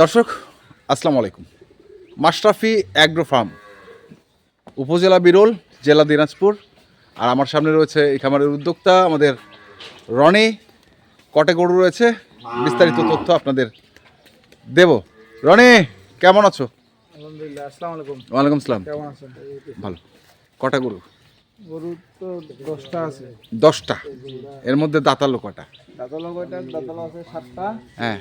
দর্শক আসসালামু আলাইকুম। মাশরাফি অ্যাগ্রো ফার্ম উপজেলা বিরল জেলা দিনাজপুর। আর আমার সামনে রয়েছে এই খামারের উদ্যোক্তা আমাদের রনি। কটে গরু রয়েছে? বিস্তারিত তথ্য আপনাদের দেব। রনি কেমন আছো? আলহামদুলিল্লাহ আসসালামু আলাইকুম। ওয়ালাইকুম আসসালাম কেমন আছেন? ভালো। কটা গরু? গরু তো দশটা আছে। দশটা। এর মধ্যে দাঁতালো কটা? দাঁতালো কয়টা? দাঁতালো আছে সাতটা। হ্যাঁ।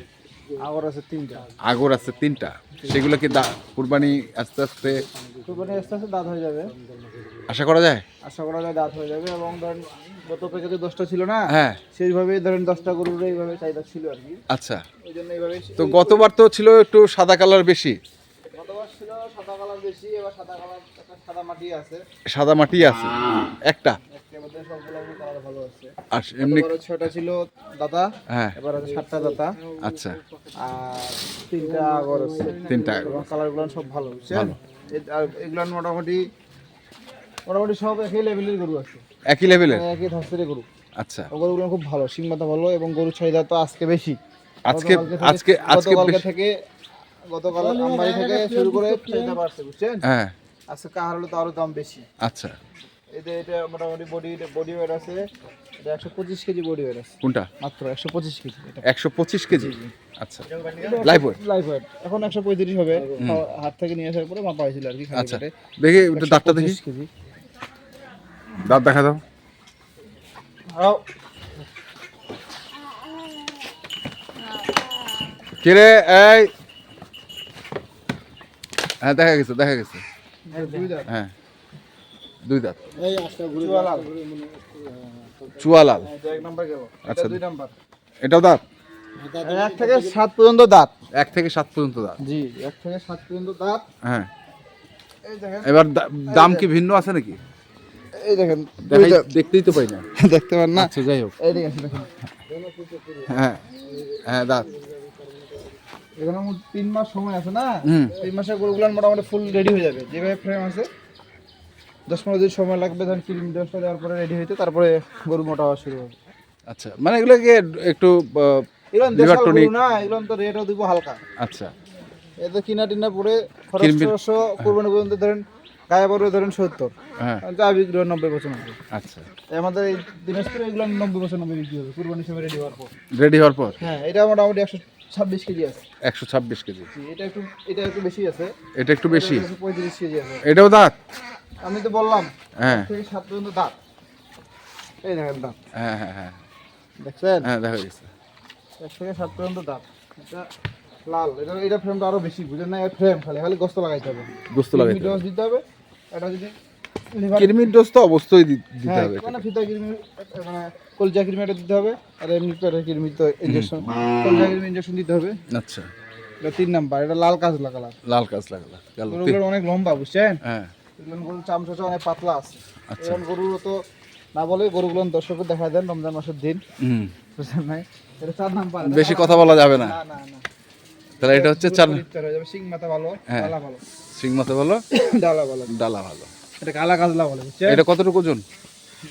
আগর আছে তিনটা। আগর আছে তিনটা। সেগুলো কি দা কুরবানি আস্তে আস্তে কুরবানি আস্তে আস্তে দাঁত হয়ে যাবে। আশা করা যায়? আশা করা যায় দাঁত হয়ে যাবে এবং ধরেন গত প্যাকেজে দশটা ছিল না হ্যাঁ। সেইভাবেই ধরেন দশটা গরুর এইভাবে চাহিদা ছিল আর কি। আচ্ছা। ওই জন্য এইভাবে তো গতবার তো ছিল একটু সাদা কালার বেশি। গতবার ছিল সাদা কালার বেশি এবার সাদা কালার সাদা মাটি আছে। সাদা মাটি আছে। একটা। একেবারে সবগুলো কালার ভালো আছে। আর এমনি ছয়টা ছিল দাতা হ্যাঁ। এবার আছে সাতটা দাতা আচ্ছা। আর তিনটা আগর আছে। তিনটা কালারগুলো সব ভালো বুঝছেন? ভালো। এ- আর এগুলো মোটামুটি মোটামুটি সব একই লেভেলের গরু আছে। একই লেভেলের একই ধাস্তের গরু। আচ্ছা। গরুগুলো খুব ভালো সিং মাথা ভালো এবং গরুর চাহিদা তো আজকে বেশি। আজকে থেকে- আজকে আজকে থেকে গতকাল আমবাড়ি থেকে শুরু করে চাহিদা বাড়ছে বুঝছেন? হ্যাঁ। আজকে কাহার হলো তো আরও দাম বেশি। আচ্ছা। এতে এটা মোটামুটি বডি বডি ওয়েট আছে এটা একশো পঁচিশ কেজি বডি ওয়েট আছে। কোনটা? মাত্র একশো পঁচিশ কেজি এটা। একশো পঁচিশ কেজি? আচ্ছা। লাইভ ওয়েট লাইফ ওয়েট এখন একশো পঁয়ত্রিশ হবে হাত থেকে নিয়ে আসার পরে মাপা হয়েছিল আর কি আচ্ছা। দেখি দাঁতটা দেখি। কেজি। দাঁত দেখা দাও। কিরে এই। হ্যাঁ দেখা গেছে দেখা গেছে। হ্যাঁ। দুই দাঁত। চুয়ালাল। আচ্ছা। দুই নাম্বার। এটাও দাঁত? এক থেকে সাত পর্যন্ত দাঁত। এক থেকে সাত পর্যন্ত দাঁত। জি এক থেকে সাত পর্যন্ত দাঁত। হ্যাঁ। এবার দা- দাম কি ভিন্ন আছে নাকি? এই দেখেন। দেখতেই তো পাই না। দেখতে পান না? আচ্ছা যাই হোক। এই দেখেন হ্যাঁ হ্যাঁ দাঁত। এখানে তিন মাস সময় আছে না? হুম। তিন মাসের গরুগুলো মোটামুটি ফুল রেডি হয়ে যাবে। যেভাবে ফ্রেম আছে দশ পনেরো দিন সময় লাগবে ধরেন কিলোমি দশটা দেওয়ার পরে রেডি হইতে তারপরে গরু মোটা হওয়া শুরু হবে। আচ্ছা মানে এগুলোকে একটু এগুলো না তো রেটও দিব হালকা। আচ্ছা। এতে কিনা টিনা পরে খরচ কিনবি- কোরবানি পর্যন্ত ধরেন গায়ে বড় ধরেন সত্তর। হ্যাঁ। যা বিক্রি হয় নব্বই বছর নব্বই আচ্ছা। আমাদের এই দিনাজপুরে এগুলো নব্বই বছর নব্বই বিক্রি হবে কুরবানির সময় রেডি হওয়ার পর। রেডি হওয়ার পর? হ্যাঁ এটা মোটামুটি একশো ছাব্বিশ কেজি আছে। একশো ছাব্বিশ কেজি। এটা একটু এটা একটু বেশি আছে। এটা একটু বেশি? পঁয়ত্রিশ কেজি আছে। এটাও দাঁত? আমি তো বললাম হ্যাঁ। থেকে সাত পর্যন্ত দাঁত। এই দেখেন দাঁত। হ্যাঁ হ্যাঁ হ্যাঁ। দেখছেন? হ্যাঁ দেখা গেছে। এক থেকে সাত পর্যন্ত দাঁত। এটা লাল। এটা এটা ফ্রেমটা আরও বেশি বুঝেন না? এর ফ্রেম খালি খালি গোস্ত লাগাইতে হবে। বুঝতে লাগে ডোজ দিতে হবে এটা যদি কিরমির ডোজ তো অবশ্যই দিতে হ্যাঁ হবে। মানে ফিতা কিরমি মানে কলজা কিরমি এটা দিতে হবে আর এমনি পেটে কিরমি তো ইনজেকশন কলজা কিরমি ইনজেকশন দিতে হবে। আচ্ছা। এটা তিন নাম্বার এটা লাল কাজলা কালার। লাল কাজ লাগল অনেক লম্বা বুঝছেন? হ্যাঁ। চামচা অনেক পাতলা আছে। আচ্ছা। এখন তো না বলে গরুগুলো দর্শককে দেখা দেন রমজান মাসের দিন। বুঝছেন নাই? এটা চার নাম্বার বেশি কথা বলা যাবে না। না তাহলে এটা হচ্ছে চার সিং মাথা ভালো হ্যাঁ। ডালা ভালো। সিং মাথা বলো ডালা ভালো। ডালা ভালো। এটা কালা কাজলা বলে এটা কতটুকু ওজন?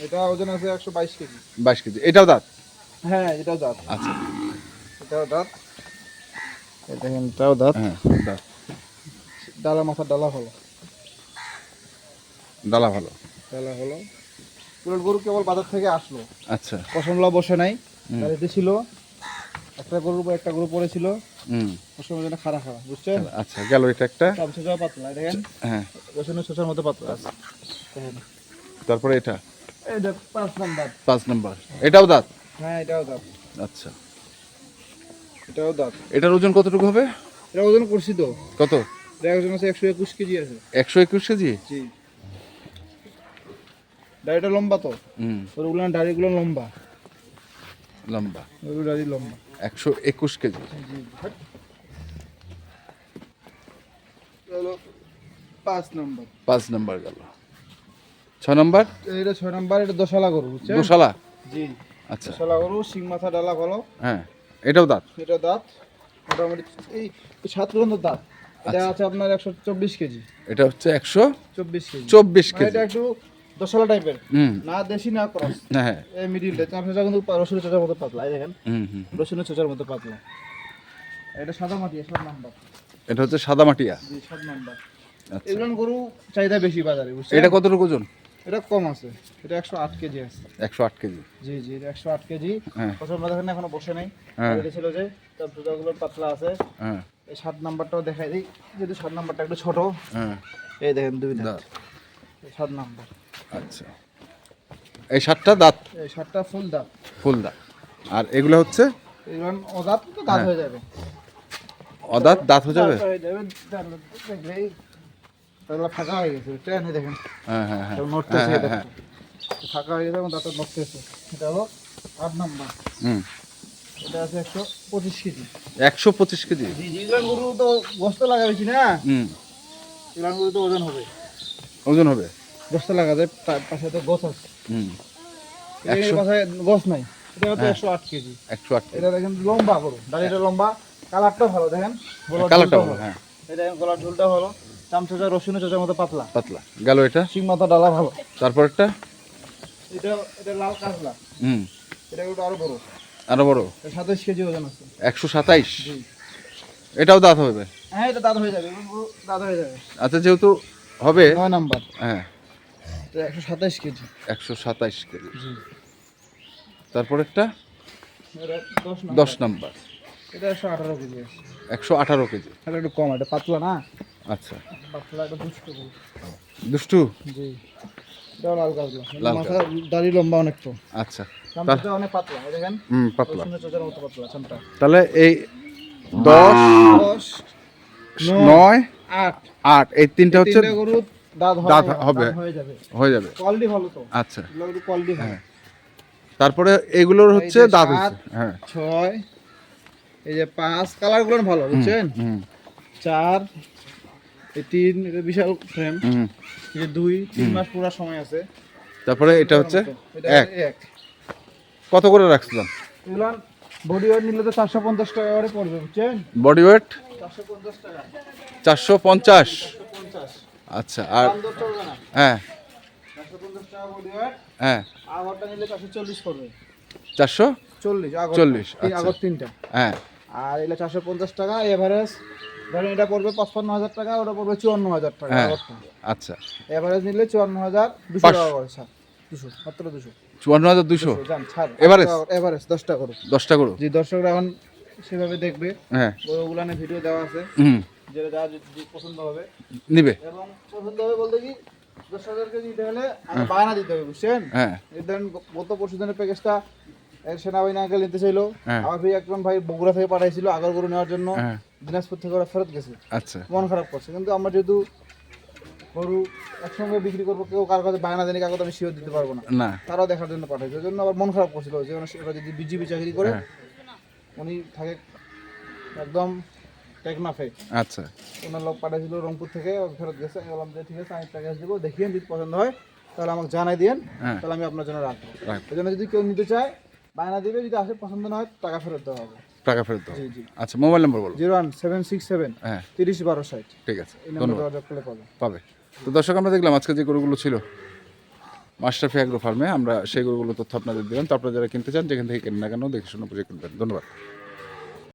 এটা ওজন আছে একশো বাইশ কেজি। বাইশ কেজি। এটাও দাঁত? হ্যাঁ এটাও দাঁত। আচ্ছা। এটাও দাঁত। দেখেন এটাও দাঁত। হ্যাঁ দাঁত। ডালা মাথার ডালা ভালো। ডালা ভালো। ডালা ভালো পুরো গরু কেবল বাজার থেকে আসলো। আচ্ছা। পশমলা বসে নাই। গাড়িতে ছিল। একটা গরুর উপর একটা গরু পড়েছিল। হুম। পশমের জন্য খাড়া খাড়া বুঝছেন? আচ্ছা গেল এটা একটা। চামচা যাওয়া পাতলা দেখেন। হ্যাঁ। রসুনের ছোচার মতো পাতলা আছে। তারপরে এটা? দেখ পাঁচ নাম্বার। পাঁচ নাম্বার। এটাও দাঁত? হ্যাঁ এটাও দাঁত। আচ্ছা। এটাও দাঁত। এটার ওজন কতটুকু হবে? এটা ওজন করছি তো। কত? এটা ওজন আছে একশো একুশ কেজি আছে। একশো একুশ কেজি? জি। দাড়িটা লম্বা তো? হুম। গরুগুলো দাড়িগুলো লম্বা। লম্বা। গরুর দাড়ি লম্বা। একশো একুশ কেজি। পাঁচ নম্বর। পাঁচ নাম্বার গেল। ছ নাম্বার? এটা ছয় নম্বর এটা দশালা গরু দুশালা? জি। আচ্ছা। দশালা গরু সিং মাথা ডালা ভালো হ্যাঁ। এটাও দাঁত? এটা দাঁত। মোটামুটি এই সাত পর্যন্ত দাঁত। এটা আছে আপনার একশো চব্বিশ কেজি। এটা হচ্ছে একশো চব্বিশ কেজি। চব্বিশ মানে কেজি এটা একটু দশালা টাইপের না দেশি না ক্রস হ্যাঁ এই মিডিলটা চামচা কিন্তু রসুনের চোচার মতো পাতলা এই দেখেন। রসুনের চোচার মতো পাতলা। এটা সাদা মাটি সাত নাম্বার। এটা হচ্ছে সাদা মাটিয়া? জি সাত নাম্বার। আচ্ছা। এগুলো গরু চাহিদা বেশি বাজারে এটা কতটুকু ওজন? এটা কম আছে। এটা একশো আট কেজি আছে। একশো আট কেজি? জি জি একশো আট কেজি। হ্যাঁ। পছন্দ দেখেন এখনও বসে নাই। হ্যাঁ। এটা ছিল যে তার দুধাগুলো পাতলা আছে। হ্যাঁ। এই সাত নাম্বারটাও দেখাই দিই। যেহেতু সাত নাম্বারটা একটু ছোট। হ্যাঁ। এই দেখেন দুই সাত নাম্বার। আচ্ছা। এই সাতটা দাঁত? এই সাতটা ফুল দাঁত। ফুল দাঁত। আর এগুলো হচ্ছে? অদাঁত তো দাঁত হ্যাঁ। হয়ে যাবে। অদাঁত দাঁত হয়ে যাবে? ফাঁকা হয়ে গেছে ট্রেনে দেখেন। হ্যাঁ হ্যাঁ হ্যাঁ। হ্যাঁ, হ্যাঁ, ফাঁকা হয়ে গেছে এবং দাঁত নড়তেছে। এটা হলো আট নাম্বার। হুম। এটা আছে একশো পঁচিশ কেজি। একশো পঁচিশ কেজি? গরু তো লাগাবেছি না? হুম। গরু তো ওজন হবে। ওজন হবে? গোস্ত লাগা যায় তার পাশে তো গোছ আছে। হুম। এর পাশে গোছ নাই। এটা হচ্ছে হ্যাঁ। একশো আট কেজি। একশো আট এটা দেখেন লম্বা দাঁড়িয়েটা লম্বা। ভালো দেখেন। কালারটা ভালো। হ্যাঁ এই গলার ঝুলটা ভালো। রসুন চোচার মতো পাতলা। পাতলা। গেল এটা? শিং মাথা ডালা ভালো। তারপর একটা এটা এটা লাল কাঁচলা। হুম। এটা একটু আরও বড়। আরও বড়? এটা সাতাশ কেজি ওজন আছে। একশো সাতাইশ? এটাও দাঁত হবে? হ্যাঁ এটা দাঁত হয়ে যাবে। দাঁত হয়ে যাবে। আচ্ছা যেহেতু হবে নয় নাম্বার। হ্যাঁ। এটা একশো সাতাশ কেজি। একশো সাতাইশ কেজি। জি। তারপর একটা দশ নাম্বার। এটা একশো আঠারো কেজি একশো আঠারো কেজি। এটা একটু কম এটা পাতলা না? আচ্ছা। পাতলা এটা দুষ্ট দুষ্টু? জি। এটাও লাল কাজলা মাথা দাড়ি লম্বা অনেক তো। আচ্ছা। অনেক পাতলা দেখেন। হুম পাতলা। মতো পাতলা তাহলে এই দশ দশ নয় আট। আট। এই তিনটা হচ্ছে গরু দাঁত হবে হয়ে যাবে। হয়ে যাবে। কোয়ালিটি ভালো তো। আচ্ছা। কোয়ালিটি ভালো। হ্যাঁ। তারপরে এগুলোর হচ্ছে দাঁত হ্যাঁ। ছয় এই যে পাঁচ কালারগুলো ভালো বুঝছেন? হুম। চার এই তিন এটা বিশাল ফ্রেম এই যে দুই তিন মাস পুরো সময় আছে। তারপরে এটা হচ্ছে এক। কত করে রাখছিলাম? এগুলো বডি ওয়েট নিলে তো চারশো পঞ্চাশ টাকা করে পড়বে বুঝছেন? বডি ওয়েট চারশো পঞ্চাশ টাকা। চারশো পঞ্চাশ। আচ্ছা আর হ্যাঁ। হ্যাঁ। আগরটা নিলে চারশো চল্লিশ পড়বে। চারশো? চল্লিশ চল্লিশ, আচ্ছা। আগর তিনটা। হ্যাঁ। আর এগুলো চারশো পঞ্চাশ টাকা এভারেজ। ধরেন এটা পড়বে পঁচপান্ন হাজার টাকা ওটা পড়বে চুয়ান্ন হাজার টাকা হ্যাঁ। আচ্ছা। এভারেজ নিলে চুয়ান্ন হাজার দুশো টাকা করে দুশো মাত্র দুশো। চুয়ান্ন হাজার দুশো? এভারেজ? দশটা করো। দশটা করো। দর্শকরা এখন সেভাবে দেখবে। হ্যাঁ। ওগুলানে ভিডিও দেওয়া আছে। হুম। যেটা যা পছন্দ হবে। নিবে। এবং পছন্দ হবে বলতে কি দশ হাজারকে দিতে হলে বায়না দিতে হবে বুঝছেন? হ্যাঁ। ধরেন গত পরশু দিনের প্যাকেজটা সেনাবাহিনী আঙ্কেল নিতে চাইলো। হ্যাঁ। আমার ভাই একজন ভাই বগুড়া থেকে পাঠাইছিল আগর গরু নেওয়ার জন্য। হ্যাঁ। দিনাজপুর থেকে ওরা ফেরত গেছে। আচ্ছা। মন খারাপ করছে। কিন্তু আমরা যেহেতু গরু একসঙ্গে বিক্রি করব কেউ কার কাছে বায়না দেনি কাগজ আমি শিওর দিতে পারব না। তারাও দেখার জন্য পাঠাইছে। ওই জন্য আবার মন খারাপ করছিল যে ওরা যদি বিজিবি চাকরি করে হ্যাঁ। উনি থাকে একদম টেকনাফে আচ্ছা। ওনার লোক পাঠাইছিল রংপুর থেকে ফেরত গেছে। আমি বললাম যে ঠিক আছে আমি প্যাকেজ দেবো দেখিয়ে যদি পছন্দ হয় তাহলে আমাকে জানাই দিয়েন হ্যাঁ। তাহলে আমি আপনার জন্য রাখব। রাখব। ওই জন্য যদি কেউ নিতে চায় বায়না দিবে যদি আসে পছন্দ না হয় টাকা ফেরত দেওয়া হবে। টাকা ফেরত আচ্ছা মোবাইল নম্বর বলো। Zero one seven six seven হ্যাঁ। তিরিশ বারো ষাট। ঠিক আছে যোগাযোগ করলে পাবে। পাবে। তো দর্শক আমরা দেখলাম আজকে যে গরুগুলো ছিল মাস্টারফি অ্যাগ্রো ফার্মে আমরা সেই গরুগুলো তথ্য আপনাদের দিলাম। তো আপনারা যারা কিনতে চান যেখান থেকে কেনেন না কেন দেখে শুনে বুঝে কিনবেন। ধন্যবাদ।